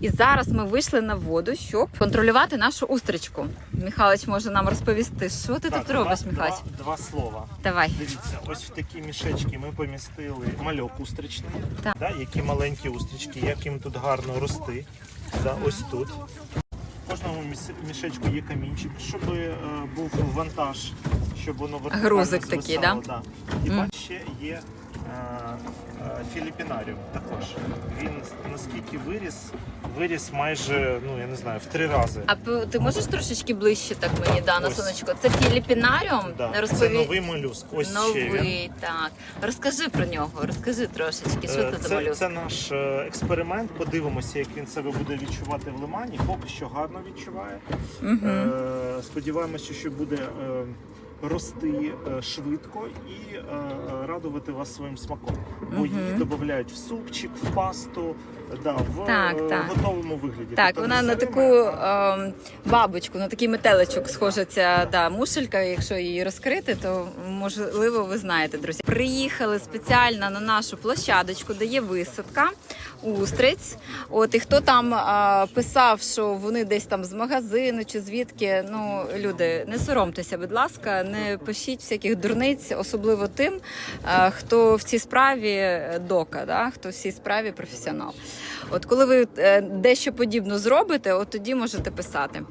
І зараз ми вийшли на воду, щоб контролювати нашу устричку. Михайлович може нам розповісти, що ти тут робиш, два, Михайлович? два, два слова. Давай. Дивіться, ось в такі мішечки ми помістили мальок устричний, Так. да, які маленькі устрички, як їм тут гарно рости. Да, ось тут. В кожному мішечку є камінчик, щоб е, був вантаж, щоб воно вертикально Грузик такий, звисало, да? І бач, ще є е, філіпінаріум також. Він наскільки виріс, виріс майже, ну я не знаю, в три рази. А п- ти можеш трошечки ближче так мені, да, на Ось. сонечко? Це філіпінаріум? Да, це новий молюск. Ось ще він. Новий, так. Розкажи про нього, розкажи трошечки, що Е, це за Це, малюск? це наш е, експеримент. Подивимося, як він себе буде відчувати в лимані. Поки що гарно відчуває. Угу. Е, Сподіваємося, що буде е, рости е, швидко і е, радувати вас своїм смаком. Бо її додають в супчик, в пасту, да, в Так, е, так. готовому вигляді. Так, Тобто вона не на таку а- ем, бабочку, на такий метеличок схожа ця да, мушелька. Якщо її розкрити, то можливо ви знаєте, друзі. Приїхали спеціально на нашу площадочку, де є висадка устриць. От і хто там а, писав, що вони десь там з магазину чи звідки. Ну, люди, не соромтеся, будь ласка, не пишіть всяких дурниць, особливо тим, а, хто в цій справі е, дока, да? хто в цій справі професіонал. От коли ви е, дещо подібно зробите, от тоді можете писати.